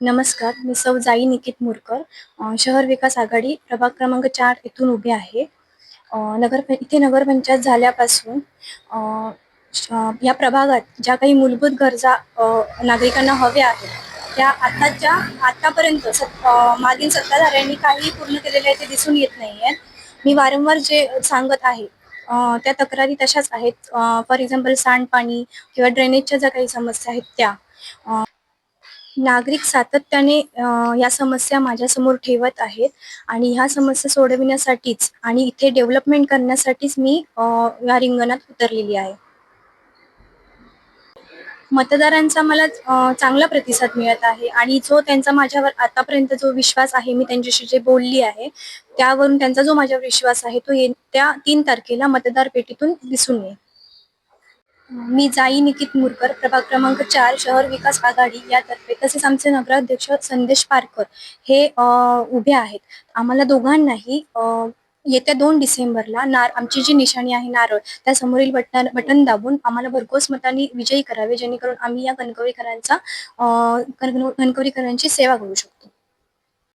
नमस्कार मी सौ जाई निकित मुरकर शहर विकास आघाडी प्रभाग क्रमांक चार इथून उभे आहे. नगर इथे नगरपंचायत झाल्यापासून या प्रभागात ज्या काही मूलभूत गरजा नागरिकांना हव्या आहेत त्या आताच्या आतापर्यंत सत- मागील सत्ताधाऱ्यांनी काही पूर्ण केलेले आहे ते दिसून येत नाही आहेत मी वारंवार जे सांगत आहे त्या तक्रारी तशाच आहेत. फॉर एक्झाम्पल सांडपाणी किंवा ड्रेनेजच्या ज्या काही समस्या आहेत त्या नागरिक सातत्याने या समस्या माझ्यासमोर ठेवत आहेत आणि ह्या समस्या सोडविण्यासाठीच आणि इथे डेव्हलपमेंट करण्यासाठीच मी या रिंगणात उतरलेली आहे. मतदारांचा मला चांगला प्रतिसाद मिळत आहे आणि जो त्यांचा माझ्यावर आतापर्यंत जो विश्वास आहे मी त्यांच्याशी जे बोलली आहे त्यावरून त्यांचा जो माझ्यावर विश्वास आहे तो येत्या तीन तारखेला मतदार पेटीतून दिसून येईल. मी जाई निकित मुरकर प्रभाग क्रमांक चार शहर विकास आघाडी यातर्फे. तसेच आमचे नगराध्यक्ष संदेश पारकर हे अ, उभे आहेत. आम्हाला दोघांनाही अ, येत्या दोन डिसेंबरला नार आमची जी निशाणी आहे नारळ त्या समोरील बटन बटन दाबून आम्हाला भरघोस मतांनी विजयी करावे जेणेकरून आम्ही या कणकवलीकरांचा अ, कणकवलीकरांची सेवा करू शकतो.